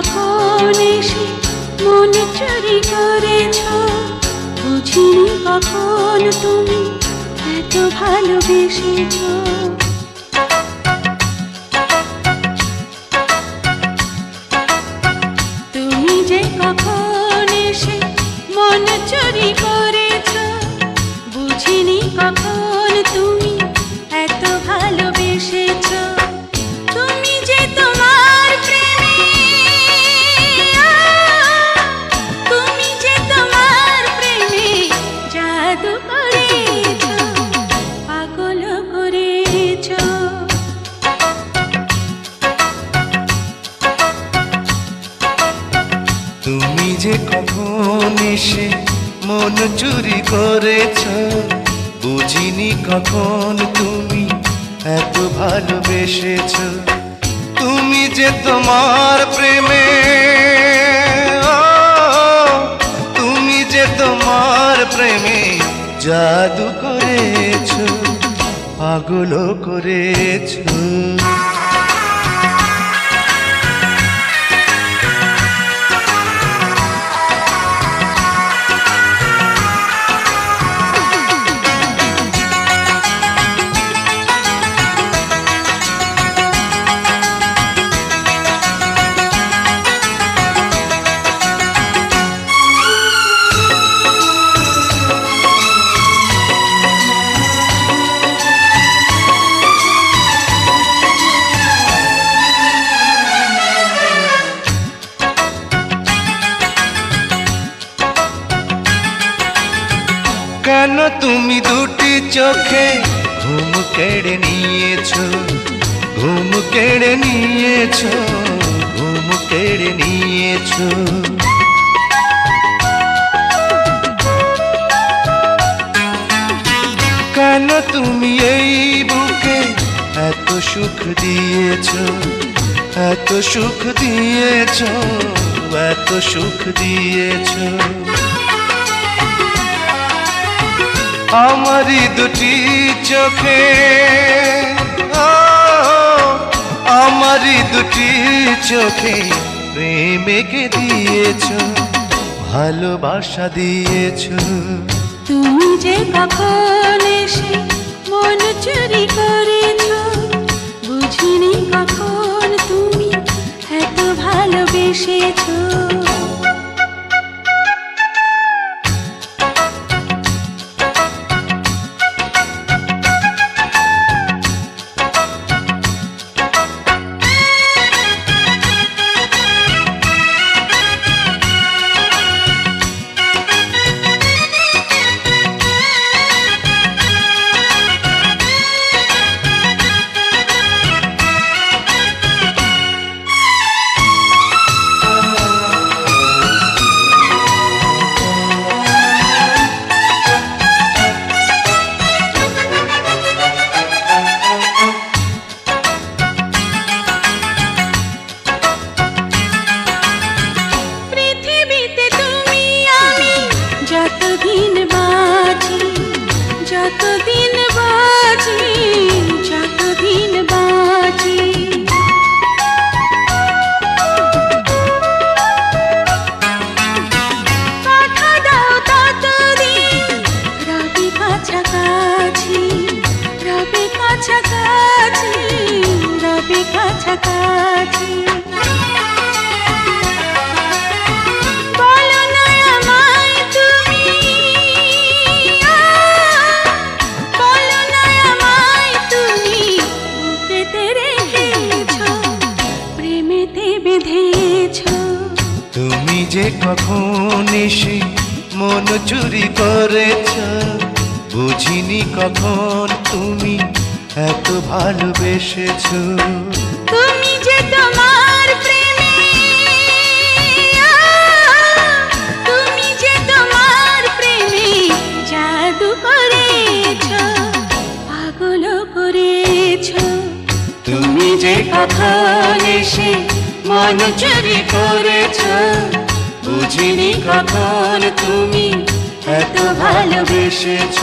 কখন এসে মন চুরি করেছ বুঝিনি কখন তুমি এত ভালোবেসেছ। এসে মন চুরি করেছ। বুঝিনি কখন তুমি এত ভালোবেসেছ। তুমি যে তোমার প্রেমে তুমি যে তোমার প্রেমে জাদু করেছ পাগল করেছ। কেন তুমি দুটি চোখে ঘুম কেড়ে নিয়েছো? ঘুম কেড়ে নিয়েছো? ঘুম কেড়ে নিয়েছো? কেন তুমি এই বুকে এত সুখ দিয়েছ? এত সুখ দিয়েছ? এত সুখ দিয়েছ? আমারই দুটি চোখে। আমারই দুটি চোখে প্রেমেকে দিয়েছ, ভালোবাসা দিয়েছ। তুমি যে কখন এসে মন চুরি করেছ, বুঝিনি কখন তুমি এত ভালোবেসেছ। বেঁধেছো। তুমি যে কখন এসে মন চুরি করেছ বুঝিনি কখন তুমি এত ভালোবেসেছ। তুমি যে তোমার প্রেমে তুমি যে তোমার প্রেমে জাদু করেছ পাগল করেছ। তুমি যে কখন এসে মন চুরি করেছ বুঝিনি কখন তুমি এত ভালোবেসেছ।